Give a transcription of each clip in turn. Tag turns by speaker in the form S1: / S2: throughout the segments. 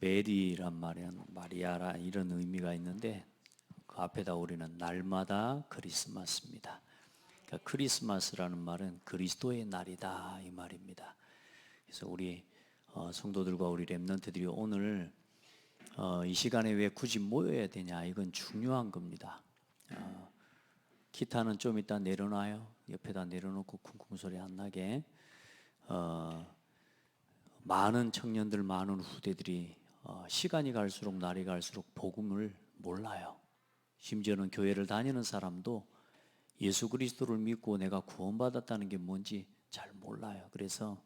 S1: 메리란 말은 마리아라 이런 의미가 있는데 그 앞에다 우리는 날마다 크리스마스입니다. 그러니까 크리스마스라는 말은 그리스도의 날이다 이 말입니다. 그래서 우리 어, 성도들과 우리 렘넌트들이 오늘 어, 이 시간에 왜 굳이 모여야 되냐 이건 중요한 겁니다. 어, 기타는 좀 이따 내려놔요. 옆에다 내려놓고 쿵쿵 소리 안 나게. 어, 많은 청년들, 많은 후대들이 어, 시간이 갈수록 날이 갈수록 복음을 몰라요. 심지어는 교회를 다니는 사람도 예수 그리스도를 믿고 내가 구원받았다는 게 뭔지 잘 몰라요. 그래서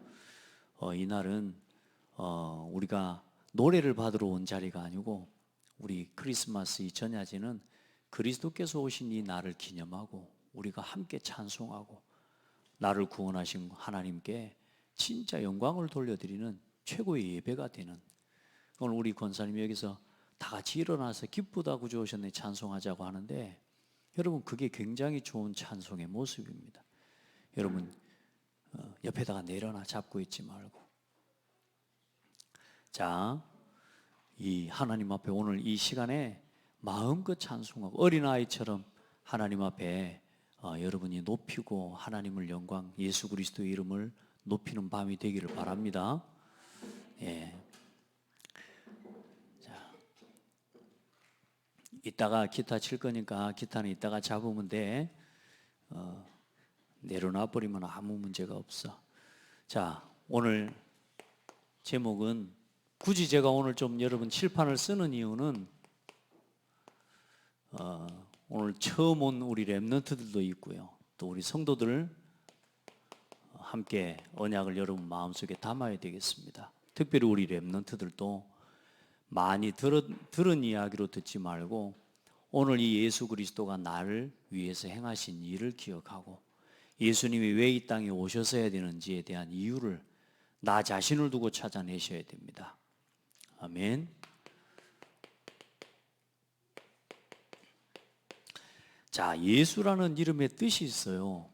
S1: 어, 이날은 어, 우리가 노래를 받으러 온 자리가 아니고 우리 크리스마스 이 전야제는 그리스도께서 오신 이 날을 기념하고 우리가 함께 찬송하고 나를 구원하신 하나님께 진짜 영광을 돌려드리는 최고의 예배가 되는 오늘 우리 권사님이 여기서 다 같이 일어나서 기쁘다 구주 오셨네 찬송하자고 하는데 여러분 그게 굉장히 좋은 찬송의 모습입니다. 여러분 어, 옆에다가 내려놔 잡고 있지 말고 자, 이 하나님 앞에 오늘 이 시간에 마음껏 찬송하고 어린 아이처럼 하나님 앞에 어, 여러분이 높이고 하나님을 영광 예수 그리스도의 이름을 높이는 밤이 되기를 바랍니다. 예. 이따가 기타 칠 거니까 기타는 이따가 잡으면 돼. 어, 내려놔 버리면 아무 문제가 없어. 자, 오늘 제목은 굳이 제가 오늘 좀 여러분 칠판을 쓰는 이유는 어, 오늘 처음 온 우리 랩런트들도 있고요. 또 우리 성도들 함께 언약을 여러분 마음속에 담아야 되겠습니다. 특별히 우리 랩런트들도 많이 들은, 들은 이야기로 듣지 말고 오늘 이 예수 그리스도가 나를 위해서 행하신 일을 기억하고 예수님이 왜 이 땅에 오셔서야 되는지에 대한 이유를 나 자신을 두고 찾아내셔야 됩니다. 아멘. 자, 예수라는 이름의 뜻이 있어요.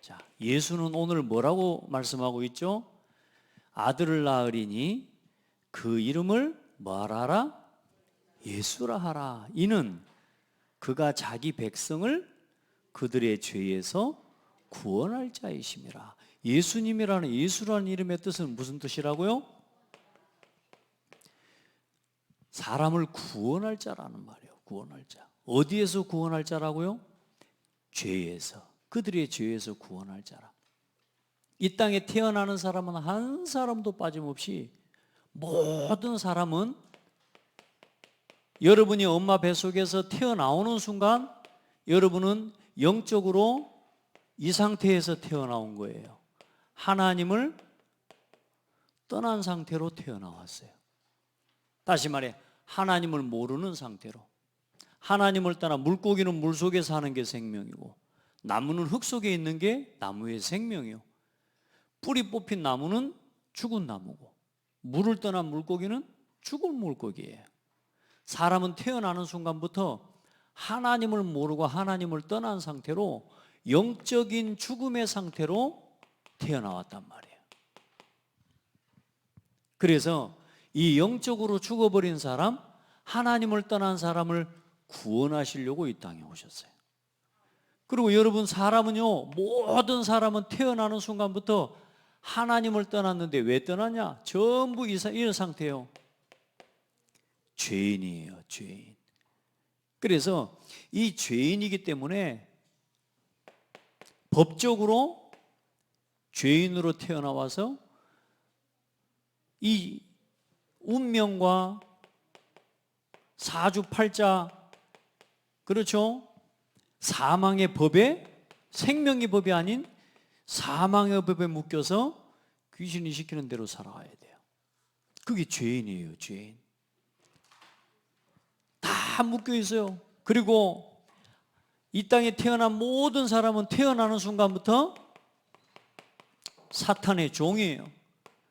S1: 자, 예수는 오늘 뭐라고 말씀하고 있죠? 아들을 낳으리니 그 이름을 뭐하라? 예수라 하라. 이는 그가 자기 백성을 그들의 죄에서 구원할 자이심이라. 예수님이라는 예수라는 이름의 뜻은 무슨 뜻이라고요? 사람을 구원할 자라는 말이에요. 구원할 자. 어디에서 구원할 자라고요? 죄에서. 그들의 죄에서 구원할 자라. 이 땅에 태어나는 사람은 한 사람도 빠짐없이 모든 사람은 여러분이 엄마 뱃속에서 태어나오는 순간 여러분은 영적으로 이 상태에서 태어나온 거예요. 하나님을 떠난 상태로 태어나왔어요. 다시 말해 하나님을 모르는 상태로 하나님을 떠나 물고기는 물 속에 사는 게 생명이고 나무는 흙 속에 있는 게 나무의 생명이요. 뿌리 뽑힌 나무는 죽은 나무고 물을 떠난 물고기는 죽은 물고기예요. 사람은 태어나는 순간부터 하나님을 모르고 하나님을 떠난 상태로 영적인 죽음의 상태로 태어나왔단 말이에요. 그래서 이 영적으로 죽어버린 사람, 하나님을 떠난 사람을 구원하시려고 이 땅에 오셨어요. 그리고 여러분 사람은요, 모든 사람은 태어나는 순간부터 하나님을 떠났는데 왜 떠났냐? 전부 이런 상태예요. 죄인이에요, 죄인. 그래서 이 죄인이기 때문에 법적으로 죄인으로 태어나와서 이 운명과 사주팔자 그렇죠? 사망의 법에 생명의 법이 아닌 사망의 법에 묶여서 귀신이 시키는 대로 살아가야 돼요. 그게 죄인이에요, 죄인. 다 묶여 있어요. 그리고 이 땅에 태어난 모든 사람은 태어나는 순간부터 사탄의 종이에요.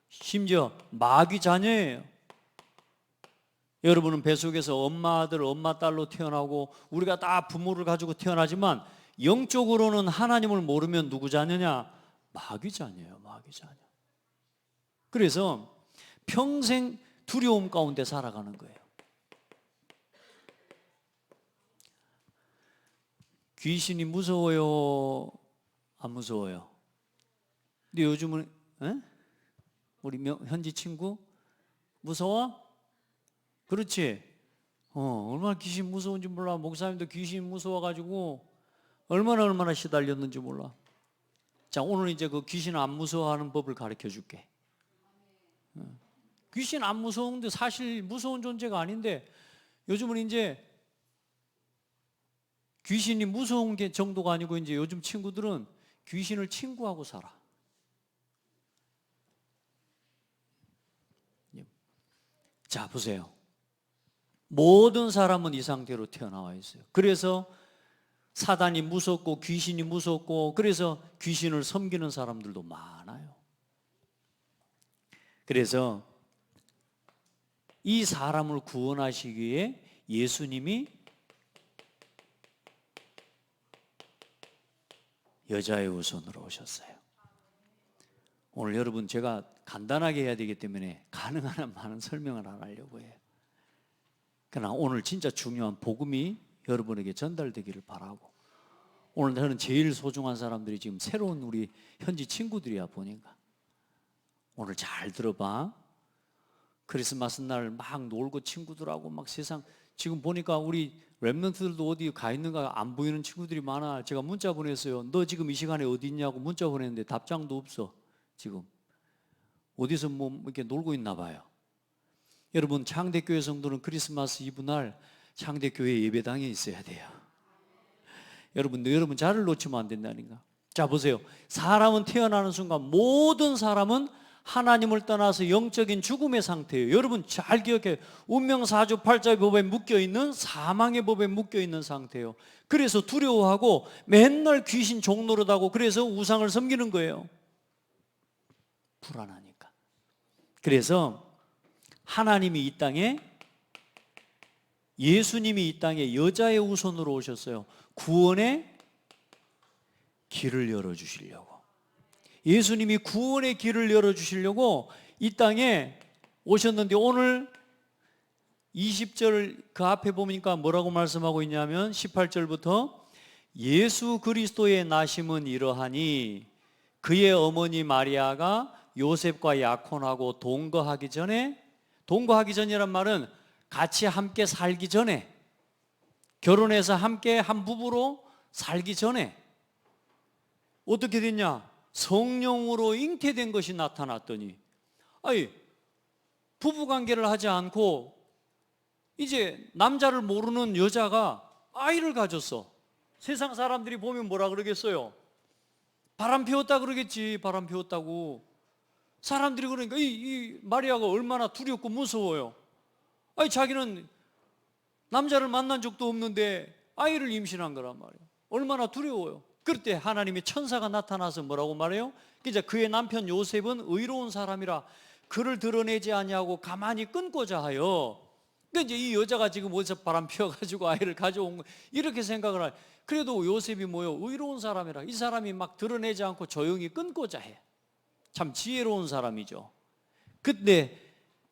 S1: 심지어 마귀 자녀예요. 여러분은 뱃속에서 엄마 아들, 엄마 딸로 태어나고 우리가 다 부모를 가지고 태어나지만 영적으로는 하나님을 모르면 누구 자녀냐? 마귀 자녀예요, 마귀 자녀. 그래서 평생 두려움 가운데 살아가는 거예요. 귀신이 무서워요? 안 무서워요? 근데 요즘은 에? 우리 명- 현지 친구 무서워? 그렇지. 어, 얼마나 귀신 무서운지 몰라. 목사님도 귀신 무서워가지고 얼마나 얼마나 시달렸는지 몰라. 자, 오늘 이제 그 귀신 안 무서워하는 법을 가르쳐 줄게. 어. 귀신 안 무서운데 사실 무서운 존재가 아닌데 요즘은 이제 귀신이 무서운 게 정도가 아니고 이제 요즘 친구들은 귀신을 친구하고 살아. 예. 자, 보세요. 모든 사람은 이 상태로 태어나와 있어요. 그래서 사단이 무섭고 귀신이 무섭고 그래서 귀신을 섬기는 사람들도 많아요. 그래서 이 사람을 구원하시기 위해 예수님이 여자의 우선으로 오셨어요. 오늘 여러분 제가 간단하게 해야 되기 때문에 가능한 한 많은 설명을 안 하려고 해요. 그러나 오늘 진짜 중요한 복음이 여러분에게 전달되기를 바라고. 오늘 저는 제일 소중한 사람들이 지금 새로운 우리 현지 친구들이야 보니까. 오늘 잘 들어봐. 크리스마스 날 막 놀고 친구들하고 막 세상 지금 보니까 우리 랩런트들도 어디 가 있는가 안 보이는 친구들이 많아. 제가 문자 보냈어요. 너 지금 이 시간에 어디 있냐고 문자 보냈는데 답장도 없어 지금. 어디서 뭐 이렇게 놀고 있나 봐요. 여러분 창대교회 성도는 크리스마스 이브 날 창대교회 예배당에 있어야 돼요. 여러분, 여러분 자를 놓치면 안 된다니까. 자 보세요. 사람은 태어나는 순간 모든 사람은 하나님을 떠나서 영적인 죽음의 상태예요. 여러분 잘 기억해. 운명 사주 팔자의 법에 묶여 있는 사망의 법에 묶여 있는 상태예요. 그래서 두려워하고 맨날 귀신 종노릇하고 그래서 우상을 섬기는 거예요. 불안하니까. 그래서 하나님이 이 땅에 예수님이 이 땅에 여자의 우선으로 오셨어요. 구원의 길을 열어 주시려고. 예수님이 구원의 길을 열어 주시려고 이 땅에 오셨는데 오늘 20절 그 앞에 보니까 뭐라고 말씀하고 있냐면 18절부터 예수 그리스도의 나심은 이러하니 그의 어머니 마리아가 요셉과 약혼하고 동거하기 전에 동거하기 전이란 말은 같이 함께 살기 전에 결혼해서 함께 한 부부로 살기 전에 어떻게 됐냐? 성령으로 잉태된 것이 나타났더니 아니 부부 관계를 하지 않고 이제 남자를 모르는 여자가 아이를 가졌어. 세상 사람들이 보면 뭐라 그러겠어요? 바람 피웠다 그러겠지. 바람 피웠다고. 사람들이 그러니까 이, 이 마리아가 얼마나 두렵고 무서워요. 아니 자기는 남자를 만난 적도 없는데 아이를 임신한 거란 말이에요. 얼마나 두려워요. 그럴 때 하나님의 천사가 나타나서 뭐라고 말해요? 이제 그의 남편 요셉은 의로운 사람이라 그를 드러내지 아니하고 가만히 끊고자 하여. 근데 이제 이 여자가 지금 어디서 바람 피워가지고 아이를 가져온 거 이렇게 생각을 할. 그래도 요셉이 뭐요? 의로운 사람이라 이 사람이 막 드러내지 않고 조용히 끊고자 해. 참 지혜로운 사람이죠. 그때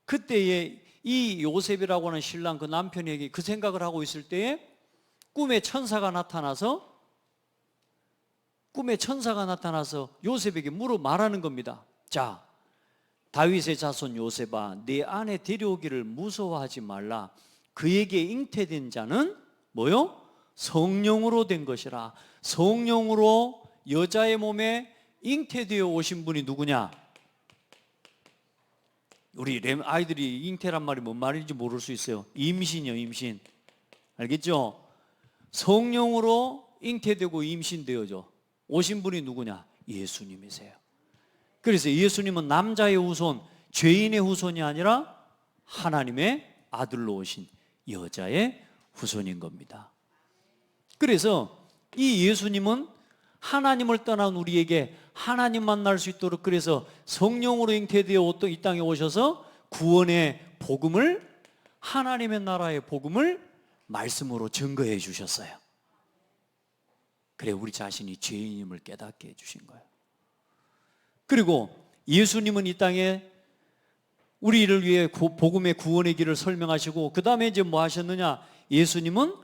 S1: 그때에 이 요셉이라고 하는 신랑 그 남편에게 그 생각을 하고 있을 때에 꿈에 천사가 나타나서 꿈에 천사가 나타나서 요셉에게 물어 말하는 겁니다. 자, 다윗의 자손 요셉아, 내 아내 데려오기를 무서워하지 말라. 그에게 잉태된 자는 뭐요? 성령으로 된 것이라. 성령으로 여자의 몸에 잉태되어 오신 분이 누구냐? 우리 렘 아이들이 잉태란 말이 뭔 말인지 모를 수 있어요. 임신이요, 임신. 알겠죠? 성령으로 잉태되고 임신되어져 오신 분이 누구냐? 예수님이세요. 그래서 예수님은 남자의 후손, 죄인의 후손이 아니라 하나님의 아들로 오신 여자의 후손인 겁니다. 그래서 이 예수님은 하나님을 떠난 우리에게 하나님 만날 수 있도록 그래서 성령으로 잉태되어 이 땅에 오셔서 구원의 복음을 하나님의 나라의 복음을 말씀으로 증거해 주셨어요. 그래 우리 자신이 죄인임을 깨닫게 해 주신 거예요. 그리고 예수님은 이 땅에 우리를 위해 고- 복음의 구원의 길을 설명하시고 그 다음에 이제 뭐 하셨느냐? 예수님은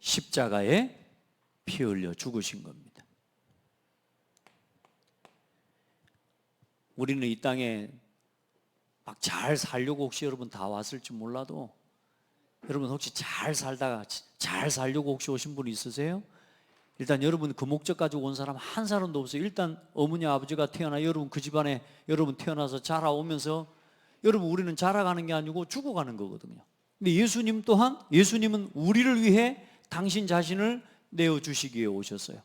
S1: 십자가에 피 흘려 죽으신 겁니다. 우리는 이 땅에 막 잘 살려고 혹시 여러분 다 왔을지 몰라도 여러분 혹시 잘 살다가 잘 살려고 혹시 오신 분 있으세요? 일단 여러분 그 목적 가지고 온 사람 한 사람도 없어요. 일단 어머니 아버지가 태어나 여러분 그 집안에 여러분 태어나서 자라오면서 여러분 우리는 자라가는 게 아니고 죽어가는 거거든요. 근데 예수님 또한 예수님은 우리를 위해 당신 자신을 내어 주시기 위해 오셨어요.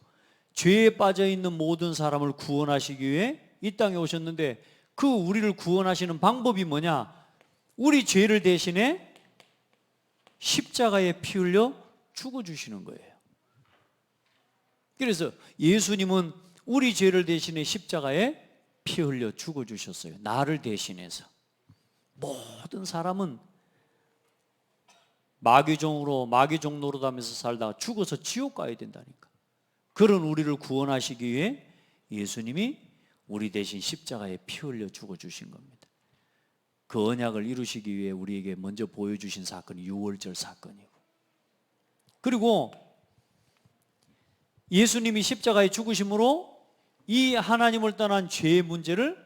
S1: 죄에 빠져 있는 모든 사람을 구원하시기 위해 이 땅에 오셨는데 그 우리를 구원하시는 방법이 뭐냐? 우리 죄를 대신해 십자가에 피 흘려 죽어 주시는 거예요. 그래서 예수님은 우리 죄를 대신해 십자가에 피 흘려 죽어 주셨어요. 나를 대신해서. 모든 사람은 마귀종으로 마귀종 노릇하면서 살다가 죽어서 지옥 가야 된다니까. 그런 우리를 구원하시기 위해 예수님이 우리 대신 십자가에 피 흘려 죽어 주신 겁니다. 그 언약을 이루시기 위해 우리에게 먼저 보여주신 사건이 유월절 사건이고. 그리고 예수님이 십자가에 죽으심으로 이 하나님을 떠난 죄의 문제를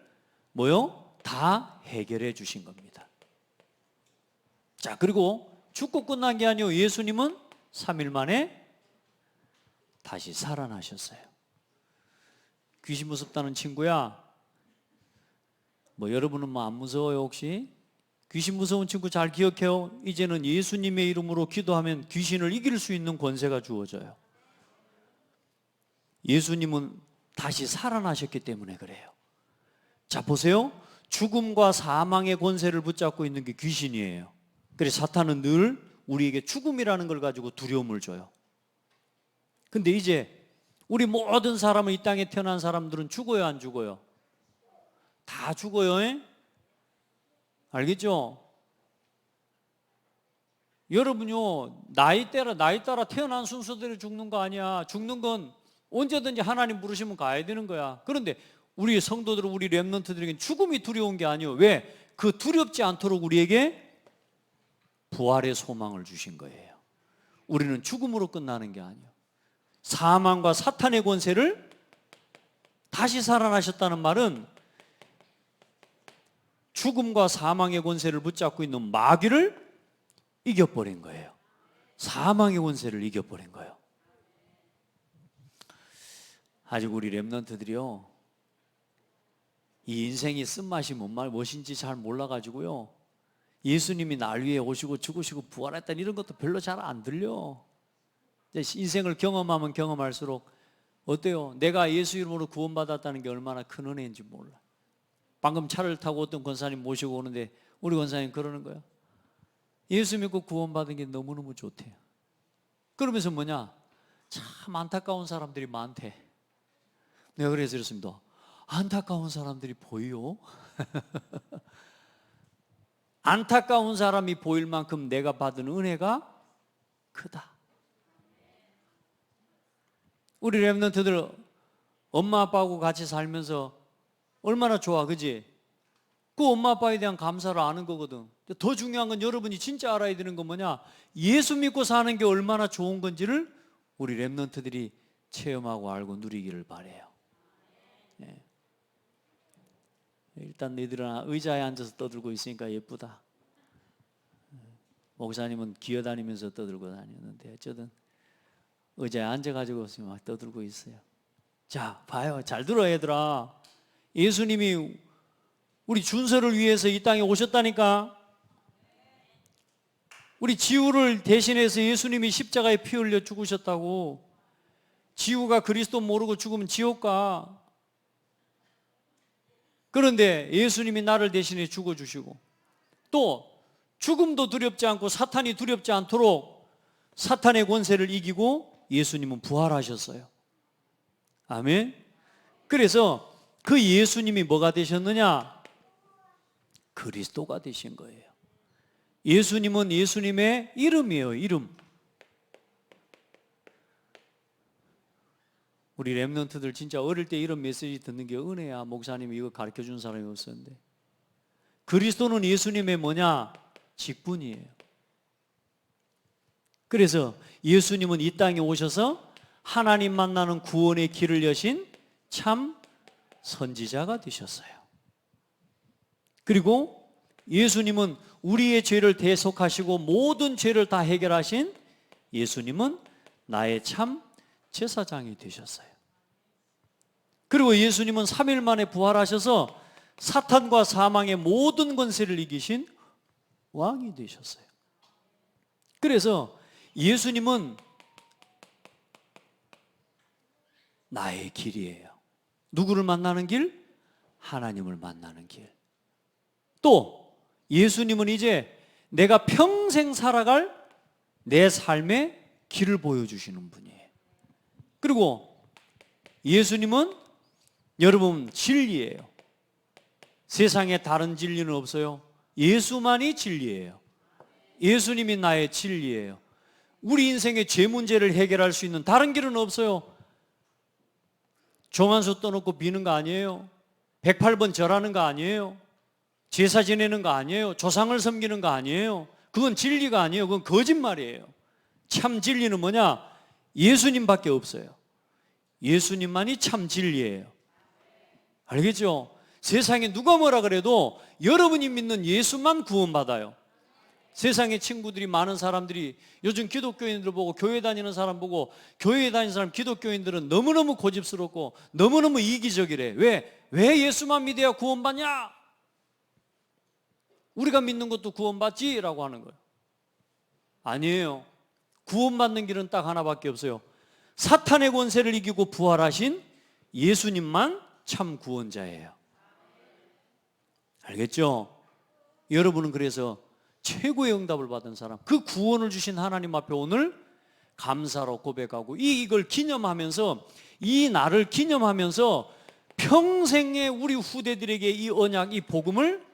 S1: 뭐요? 다 해결해 주신 겁니다. 자, 그리고 죽고 끝난 게 아니요. 예수님은 3일 만에 다시 살아나셨어요. 귀신 무섭다는 친구야. 뭐 여러분은 뭐 안 무서워요 혹시? 귀신 무서운 친구 잘 기억해요. 이제는 예수님의 이름으로 기도하면 귀신을 이길 수 있는 권세가 주어져요. 예수님은 다시 살아나셨기 때문에 그래요. 자, 보세요. 죽음과 사망의 권세를 붙잡고 있는 게 귀신이에요. 그래서 사탄은 늘 우리에게 죽음이라는 걸 가지고 두려움을 줘요. 근데 이제 우리 모든 사람은 이 땅에 태어난 사람들은 죽어요, 안 죽어요? 다 죽어요. 에? 알겠죠? 여러분요, 나이 따라, 나이 따라 태어난 순서대로 죽는 거 아니야. 죽는 건 언제든지 하나님 부르시면 가야 되는 거야. 그런데 우리 성도들, 우리 랩런트들에게는 죽음이 두려운 게 아니에요. 왜? 그 두렵지 않도록 우리에게 부활의 소망을 주신 거예요. 우리는 죽음으로 끝나는 게 아니에요. 사망과 사탄의 권세를 다시 살아나셨다는 말은 죽음과 사망의 권세를 붙잡고 있는 마귀를 이겨버린 거예요. 사망의 권세를 이겨버린 거예요. 아직 우리 랩런트들이요. 이 인생이 쓴맛이 뭔 말 무엇인지 잘 몰라가지고요. 예수님이 날 위해 오시고 죽으시고 부활했다는 이런 것도 별로 잘 안 들려. 인생을 경험하면 경험할수록 어때요? 내가 예수 이름으로 구원받았다는 게 얼마나 큰 은혜인지 몰라. 방금 차를 타고 어떤 권사님 모시고 오는데 우리 권사님 그러는 거야. 예수 믿고 구원받은 게 너무너무 좋대요. 그러면서 뭐냐? 참 안타까운 사람들이 많대. 내가 그래서 이렇습니다. 안타까운 사람들이 보여? 안타까운 사람이 보일 만큼 내가 받은 은혜가 크다. 우리 랩런트들 엄마 아빠하고 같이 살면서 얼마나 좋아, 그지? 그 엄마 아빠에 대한 감사를 아는 거거든. 더 중요한 건 여러분이 진짜 알아야 되는 건 뭐냐? 예수 믿고 사는 게 얼마나 좋은 건지를 우리 랩런트들이 체험하고 알고 누리기를 바래요. 예. 일단 너희들은 의자에 앉아서 떠들고 있으니까 예쁘다. 목사님은 기어다니면서 떠들고 다녔는데 어쨌든 의자에 앉아가지고 막 떠들고 있어요. 자, 봐요. 잘 들어, 얘들아. 예수님이 우리 준서를 위해서 이 땅에 오셨다니까. 우리 지우를 대신해서 예수님이 십자가에 피 흘려 죽으셨다고. 지우가 그리스도 모르고 죽으면 지옥 가. 그런데 예수님이 나를 대신해 죽어주시고 또 죽음도 두렵지 않고 사탄이 두렵지 않도록 사탄의 권세를 이기고 예수님은 부활하셨어요. 아멘. 그래서 그 예수님이 뭐가 되셨느냐? 그리스도가 되신 거예요. 예수님은 예수님의 이름이에요, 이름. 우리 랩런트들 진짜 어릴 때 이런 메시지 듣는 게 은혜야. 목사님이 이거 가르쳐 준 사람이 없었는데. 그리스도는 예수님의 뭐냐? 직분이에요. 그래서 예수님은 이 땅에 오셔서 하나님 만나는 구원의 길을 여신 참 선지자가 되셨어요. 그리고 예수님은 우리의 죄를 대속하시고 모든 죄를 다 해결하신 예수님은 나의 참 제사장이 되셨어요. 그리고 예수님은 3일 만에 부활하셔서 사탄과 사망의 모든 권세를 이기신 왕이 되셨어요. 그래서 예수님은 나의 길이에요. 누구를 만나는 길? 하나님을 만나는 길. 또 예수님은 이제 내가 평생 살아갈 내 삶의 길을 보여주시는 분이에요. 그리고 예수님은 여러분 진리예요. 세상에 다른 진리는 없어요. 예수만이 진리예요. 예수님이 나의 진리예요. 우리 인생의 죄 문제를 해결할 수 있는 다른 길은 없어요. 종안수 떠놓고 비는 거 아니에요. 108번 절하는 거 아니에요. 제사 지내는 거 아니에요. 조상을 섬기는 거 아니에요. 그건 진리가 아니에요. 그건 거짓말이에요. 참 진리는 뭐냐? 예수님밖에 없어요. 예수님만이 참 진리예요. 알겠죠? 세상에 누가 뭐라 그래도 여러분이 믿는 예수만 구원받아요. 세상에 친구들이 많은 사람들이 요즘 기독교인들 보고 교회 다니는 사람 보고 교회에 다니는 사람 기독교인들은 너무너무 고집스럽고 너무너무 이기적이래. 왜? 왜 예수만 믿어야 구원받냐? 우리가 믿는 것도 구원받지 라고 하는 거예요. 아니에요. 구원받는 길은 딱 하나밖에 없어요. 사탄의 권세를 이기고 부활하신 예수님만 참 구원자예요. 알겠죠? 여러분은 그래서 최고의 응답을 받은 사람, 그 구원을 주신 하나님 앞에 오늘 감사로 고백하고 이 이걸 기념하면서 이 날을 기념하면서 평생에 우리 후대들에게 이 언약, 이 복음을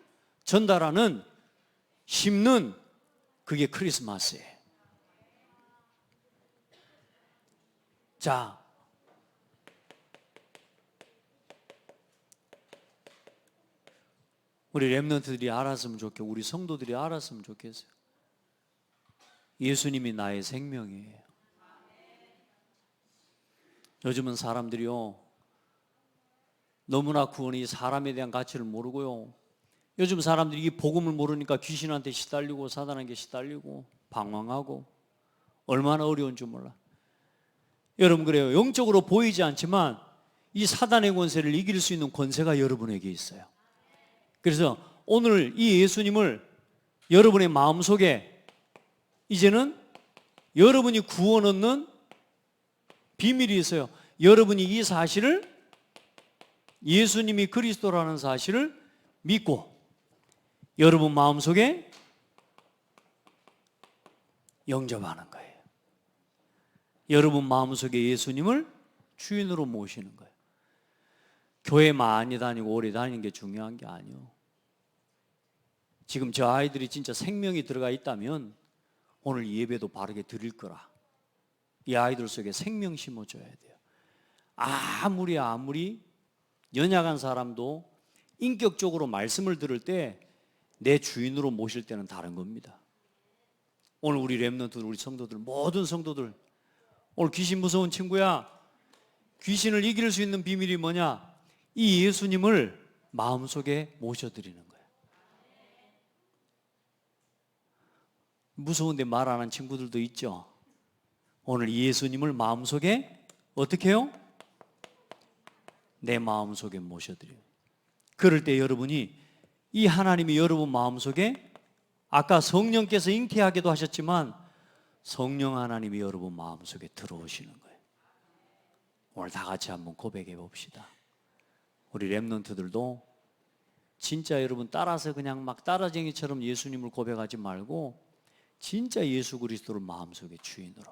S1: 전달하는 심는 그게 크리스마스예요. 자, 우리 랩런트들이 알았으면 좋겠고 우리 성도들이 알았으면 좋겠어요. 예수님이 나의 생명이에요. 요즘은 사람들이요 너무나 구원이 사람에 대한 가치를 모르고요. 요즘 사람들이 이 복음을 모르니까 귀신한테 시달리고 사단에게 시달리고 방황하고 얼마나 어려운 줄 몰라. 여러분 그래요. 영적으로 보이지 않지만 이 사단의 권세를 이길 수 있는 권세가 여러분에게 있어요. 그래서 오늘 이 예수님을 여러분의 마음속에 이제는 여러분이 구원 얻는 비밀이 있어요. 여러분이 이 사실을 예수님이 그리스도라는 사실을 믿고 여러분 마음속에 영접하는 거예요. 여러분 마음속에 예수님을 주인으로 모시는 거예요. 교회 많이 다니고 오래 다니는 게 중요한 게 아니요. 지금 저 아이들이 진짜 생명이 들어가 있다면 오늘 예배도 바르게 드릴 거라. 이 아이들 속에 생명 심어줘야 돼요. 아무리 아무리 연약한 사람도 인격적으로 말씀을 들을 때 내 주인으로 모실 때는 다른 겁니다. 오늘 우리 랩런트 우리 성도들 모든 성도들 오늘 귀신 무서운 친구야 귀신을 이길 수 있는 비밀이 뭐냐? 이 예수님을 마음속에 모셔드리는 거예요. 무서운데 말 안 하는 친구들도 있죠. 오늘 예수님을 마음속에 어떻게 해요? 내 마음속에 모셔드려요. 그럴 때 여러분이 이 하나님이 여러분 마음속에 아까 성령께서 잉태하기도 하셨지만 성령 하나님이 여러분 마음속에 들어오시는 거예요. 오늘 다 같이 한번 고백해 봅시다. 우리 랩런트들도 진짜 여러분 따라서 그냥 막 따라쟁이처럼 예수님을 고백하지 말고 진짜 예수 그리스도를 마음속에 주인으로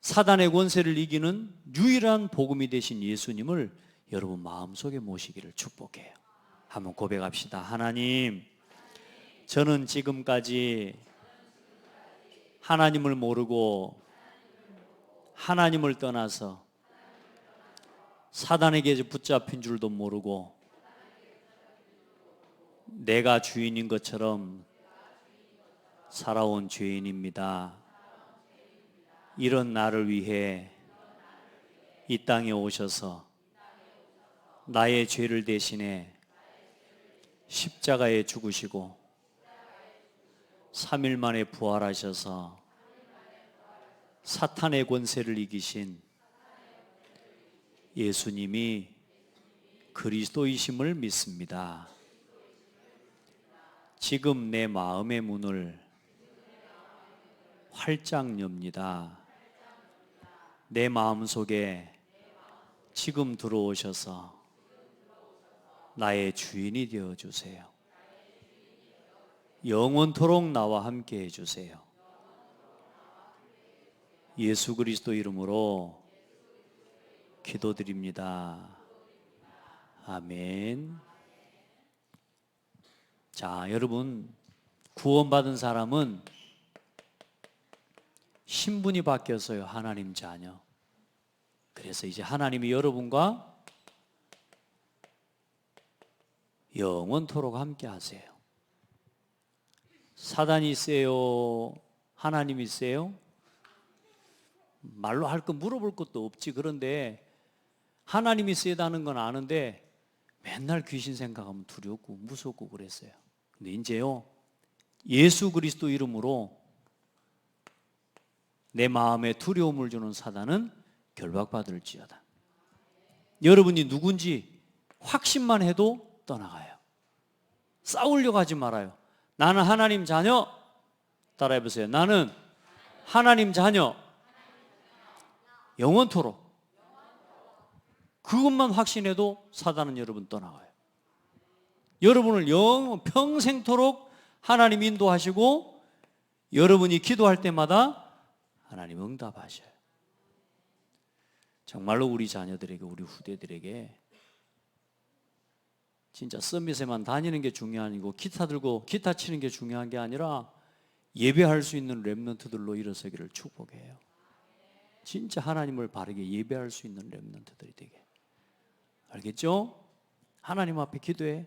S1: 사단의 권세를 이기는 유일한 복음이 되신 예수님을 여러분 마음속에 모시기를 축복해요. 한번 고백합시다. 하나님, 저는 지금까지 하나님을 모르고 하나님을 떠나서 사단에게 붙잡힌 줄도 모르고 내가 주인인 것처럼 살아온 죄인입니다. 이런 나를 위해 이 땅에 오셔서 나의 죄를 대신해 십자가에 죽으시고 3일 만에 부활하셔서 사탄의 권세를 이기신 예수님이 그리스도이심을 믿습니다. 지금 내 마음의 문을 활짝 엽니다. 내 마음 속에 지금 들어오셔서 나의 주인이 되어 주세요. 영원토록 나와 함께 해 주세요. 예수 그리스도 이름으로 기도드립니다. 아멘. 자, 여러분 구원받은 사람은 신분이 바뀌었어요. 하나님 자녀. 그래서 이제 하나님이 여러분과 영원토록 함께 하세요. 사단이 있어요? 하나님이 있어요? 말로 할 거 물어볼 것도 없지. 그런데 하나님이 쓰다는 건 아는데 맨날 귀신 생각하면 두렵고 무섭고 그랬어요. 근데 이제요, 예수 그리스도 이름으로 내 마음에 두려움을 주는 사단은 결박받을지어다. 여러분이 누군지 확신만 해도 떠나가요. 싸우려고 하지 말아요. 나는 하나님 자녀. 따라해 보세요. 나는 하나님 자녀. 영원토록. 그것만 확신해도 사단은 여러분 떠나가요. 여러분을 영 평생토록 하나님 인도하시고 여러분이 기도할 때마다 하나님 응답하셔요. 정말로 우리 자녀들에게 우리 후대들에게 진짜 서밋에만 다니는 게 중요한이고 기타 들고 기타 치는 게 중요한 게 아니라 예배할 수 있는 렘넌트들로 일어서기를 축복해요. 진짜 하나님을 바르게 예배할 수 있는 렘넌트들이 되게. 알겠죠? 하나님 앞에 기도해.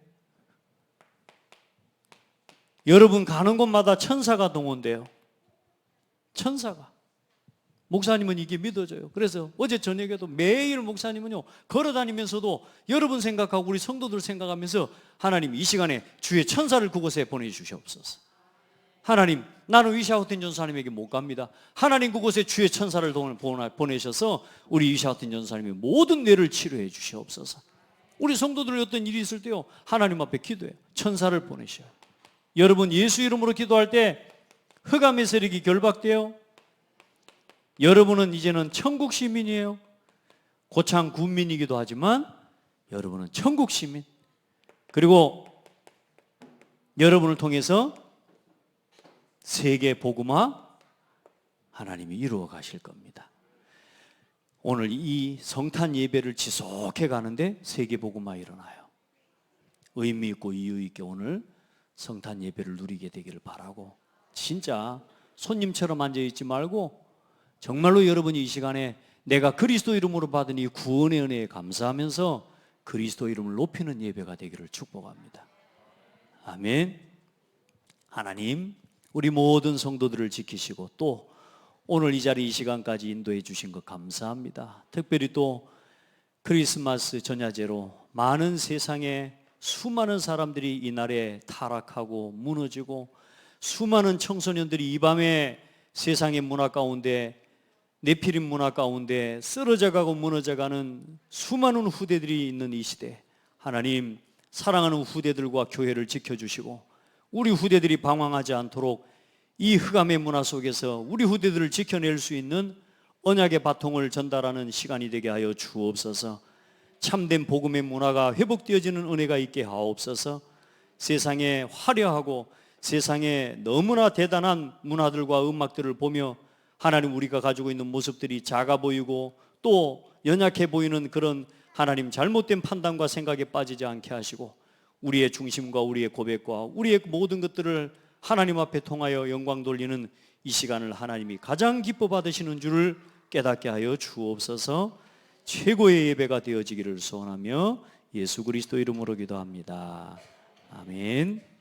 S1: 여러분 가는 곳마다 천사가 동원돼요. 천사가. 목사님은 이게 믿어져요. 그래서 어제 저녁에도 매일 목사님은요, 걸어 다니면서도 여러분 생각하고 우리 성도들 생각하면서 하나님 이 시간에 주의 천사를 그곳에 보내주시옵소서. 하나님, 나는 위샤우틴 전사님에게 못 갑니다. 하나님 그곳에 주의 천사를 보내셔서 우리 위샤우틴 전사님의 모든 뇌를 치료해 주시옵소서. 우리 성도들 어떤 일이 있을 때요, 하나님 앞에 기도해요. 천사를 보내셔요. 여러분 예수 이름으로 기도할 때 흑암의 세력이 결박돼요. 여러분은 이제는 천국 시민이에요. 고창 군민이기도 하지만 여러분은 천국 시민. 그리고 여러분을 통해서 세계 복음화 하나님이 이루어 가실 겁니다. 오늘 이 성탄 예배를 지속해 가는데 세계 복음화 일어나요. 의미 있고 이유 있게 오늘 성탄 예배를 누리게 되기를 바라고 진짜 손님처럼 앉아 있지 말고 정말로 여러분이 이 시간에 내가 그리스도 이름으로 받은 이 구원의 은혜에 감사하면서 그리스도 이름을 높이는 예배가 되기를 축복합니다. 아멘. 하나님, 우리 모든 성도들을 지키시고 또 오늘 이 자리 이 시간까지 인도해 주신 것 감사합니다. 특별히 또 크리스마스 전야제로 많은 세상에 수많은 사람들이 이날에 타락하고 무너지고 수많은 청소년들이 이 밤에 세상의 문화 가운데 네피림 문화 가운데 쓰러져 가고 무너져 가는 수많은 후대들이 있는 이 시대 하나님 사랑하는 후대들과 교회를 지켜주시고 우리 후대들이 방황하지 않도록 이 흑암의 문화 속에서 우리 후대들을 지켜낼 수 있는 언약의 바통을 전달하는 시간이 되게 하여 주옵소서. 참된 복음의 문화가 회복되어지는 은혜가 있게 하옵소서. 세상에 화려하고 세상에 너무나 대단한 문화들과 음악들을 보며 하나님 우리가 가지고 있는 모습들이 작아 보이고 또 연약해 보이는 그런 하나님 잘못된 판단과 생각에 빠지지 않게 하시고 우리의 중심과 우리의 고백과 우리의 모든 것들을 하나님 앞에 통하여 영광 돌리는 이 시간을 하나님이 가장 기뻐 받으시는 줄을 깨닫게 하여 주옵소서 최고의 예배가 되어지기를 소원하며 예수 그리스도 이름으로 기도합니다. 아멘.